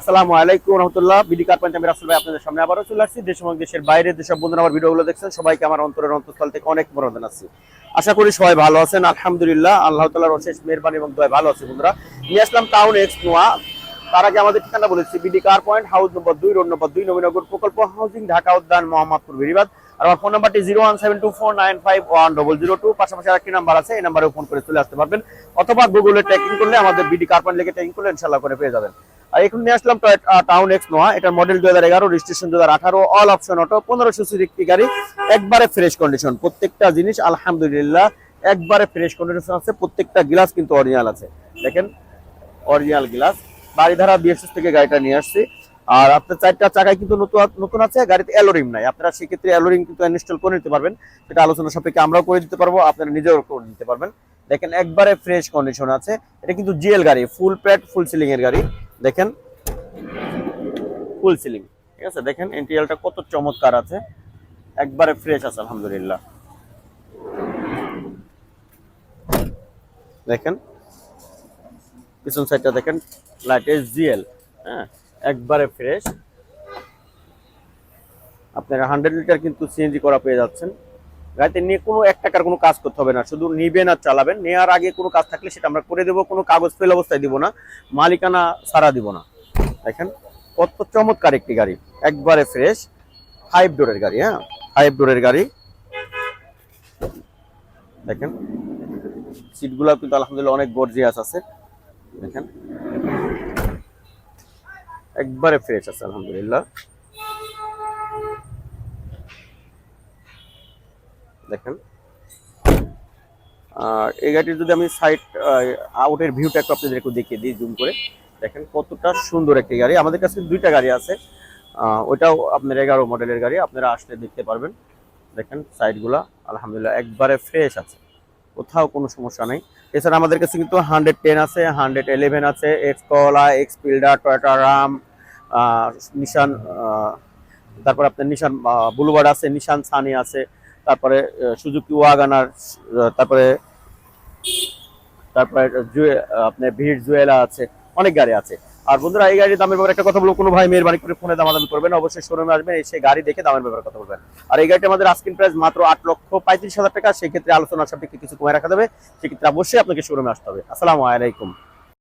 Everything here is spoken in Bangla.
আসসালামু আলাইকুম রহমতুল্লাহ। বিডি কারপেন্ট আমি রাসুল ভাই আপনাদের সামনে আবারও চলে আসছি। দেশ এবং দেশের বাইরে যেসব বন্ধুরা আমার ভিডিওগুলো দেখছেন, সবাইকে আমার অন্তরের অন্তঃস্থল থেকে অনেক মনোদান আছে। আশা করি সবাই ভালো আছেন, আলহামদুলিল্লাহ। আল্লাহ তালার অশেষ মেহরবানি এবং দয় ভালো আছে বন্ধুরা। নিয়ে আসলাম টাউন এক্স নোয়া তার আগে আমাদের ঠিকানা বলেছি, BD car point house number দুই, রোড নম্বর দুই, নবীনগর প্রকল্প হাউজিং, ঢাকা উদ্যান, মোহাম্মদপুর, বেরিবাদ। আর আমার ফোন নাম্বারটি zero one seven two four nine five one double zero two পাশাপাশি আরেকটি নাম্বার আছে, এই নাম্বারে ফোন করে চলে আসতে পারবেন। অথবা গুগলে ট্যাকিং করলে আমাদের বিডি কার পয়েন্ট লিখে ট্যাকিং করলে ইনশাল্লাহ করে পেয়ে যাবেন। আর এখন নিয়ে আসলাম টাউন এক্স নোয়া এটার মডেল দু হাজার এগারো রেজিস্ট্রেশন দু হাজার আঠারো অল অপশন অটো পনেরোশো একটি গাড়ি, একবারে ফ্রেশ কন্ডিশন প্রত্যেকটা জিনিস, আলহামদুলিল্লাহ, একবারে ফ্রেশ কন্ডিশন আছে। প্রত্যেকটা গ্লাস কিন্তু অরিজিনাল আছে। দেখেন অরিজিনাল গ্লাস বাড়িধারা বিএসএস থেকে গাড়িটা নিয়ে আসছি। আর আপনার চারটা চাকায় কিন্তু নতুন নতুন আছে, গাড়িতে অ্যালোরিম নাই। আপনারা সেক্ষেত্রে অ্যালোরিম কিন্তু ইনস্টল করে নিতে পারবেন। সেটা আলোচনা সাপেক্ষে আমরাও করে দিতে পারব, আপনারা নিজেও করে নিতে পারবেন। দেখেন, একবারে ফ্রেশ কন্ডিশন আছে। এটা কিন্তু জিএল গাড়ি ফুল প্যাড ফুল সিলিং এর গাড়ি। দেখেন ফুল সিলিং ঠিক আছে? দেখেন ইন্টেরিয়ালটা কত চমৎকার আছে। একবারে ফ্রেশ আছে, আলহামদুলিল্লাহ। দেখেন, পিছন সাইডটা দেখেন লাইট এস জিএল হ্যাঁ? একবারে ফ্রেশ আপনারা হান্ড্রেড লিটার কিন্তু সিএনজি করা পেয়ে যাচ্ছেন। গাড়িতে নিয়ে কোনো এক টাকার কোনো কাজ করতে হবে না। শুধু নিবেন আর চালাবেন। নেওয়ার আগে কোনো কাজ থাকলে সেটা আমরা করে দেবো, কোনো কাগজ ফেল অবস্থায় দিব না, মালিকানা সারা দিব না। দেখেন, কত চমৎকার একটি গাড়ি। একবারে ফ্রেশ ফাইভ ডোরের গাড়ি হ্যাঁ? ফাইভ ডোরের গাড়ি। দেখেন সিটগুলো কিন্তু আলহামদুলিল্লাহ অনেক গর্জিয়াস আছে। দেখেন, একবারে ফ্রেশ আছে আলহামদুলিল্লাহ। দেখেন। আর এই গাড়িটির যদি আমি সাইড আউটের ভিউটা একটু আপনাদের একটু দেখিয়ে দিই জুম করে। দেখেন কতটা সুন্দর একটি গাড়ি। আমাদের কাছে দুইটা গাড়ি আছে। ওইটাও আপনার এগারো মডেলের গাড়ি। আপনারা আসলে দেখতে পারবেন। দেখেন সাইডগুলা আলহামদুলিল্লাহ, একবারে ফ্রেশ আছে। কোথাও কোনো সমস্যা নেই। এছাড়া আমাদের কাছে কিন্তু হান্ড্রেড টেন আছে হান্ড্রেড এলেভেন আছে X Corolla X Fielder Toyota Ram Nissan তারপর আপনার নিশান বুলুবার্ড আছে নিশান সানি আছে। তারপরে সুজুকি ওয়াগানার তারপরে তারপরে আপনার ভিড় জুয়েলা আছে, অনেক গাড়ি আছে। আর বন্ধুরা, এই গাড়ির দামের ব্যাপারে একটা কথা বলব, কোনো ভাই মেহরবানি করে ফোনে দামাদামি করবেন অবশ্যই শোরুমে আসবেন এসে গাড়ি দেখে দামের ব্যাপারে কথা বলবেন। আর এই গাড়িটা আমাদের আস্কিন প্রাইস মাত্র আট লক্ষ পঁয়ত্রিশ হাজার টাকা, সেক্ষেত্রে আলোচনার সাপেক্ষে কিছু কমে রাখা যাবে, সেক্ষেত্রে অবশ্যই আপনাকে শোরুমে আসতে হবে। আসসালামু আলাইকুম।